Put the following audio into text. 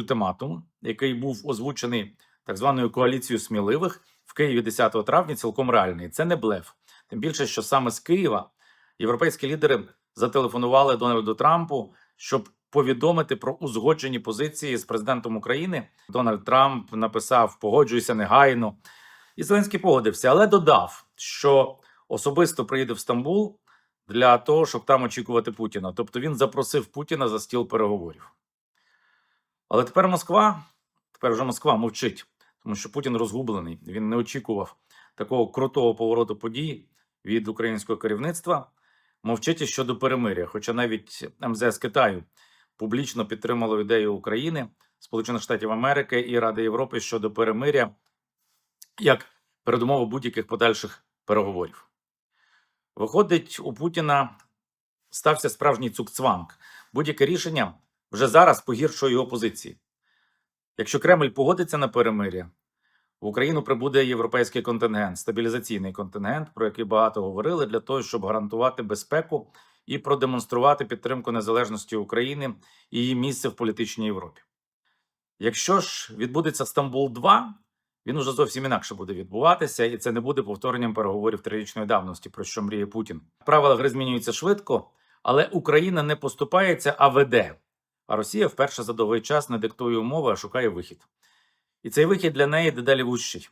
ультиматум, який був озвучений так званою коаліцією сміливих в Києві 10 травня, цілком реальний. Це не блеф. Тим більше, що саме з Києва європейські лідери зателефонували Дональду Трампу, щоб повідомити про узгоджені позиції з президентом України. Дональд Трамп написав: Погоджуйся негайно. І Зеленський погодився, але додав, що особисто приїде в Стамбул для того, щоб там очікувати Путіна. Тобто він запросив Путіна за стіл переговорів. Але тепер Москва, тепер вже Москва мовчить, тому що Путін розгублений. Він не очікував такого крутого повороту подій від українського керівництва. Мовчить і щодо перемиря. Хоча навіть МЗС Китаю публічно підтримало ідею України, Сполучених Штатів Америки і Ради Європи щодо перемиря як передумову будь-яких подальших переговорів. Виходить, у Путіна стався справжній цукцванг. Будь-яке рішення вже зараз погіршує його позиції. Якщо Кремль погодиться на перемиря, в Україну прибуде європейський контингент, стабілізаційний контингент, про який багато говорили, для того, щоб гарантувати безпеку і продемонструвати підтримку незалежності України і її місце в політичній Європі. Якщо ж відбудеться Стамбул 2 він уже зовсім інакше буде відбуватися, і це не буде повторенням переговорів трирічної давності, про що мріє Путін. Правила гри змінюються швидко, але Україна не поступається, а веде. А Росія вперше за довгий час не диктує умови, а шукає вихід. І цей вихід для неї дедалі вужчий.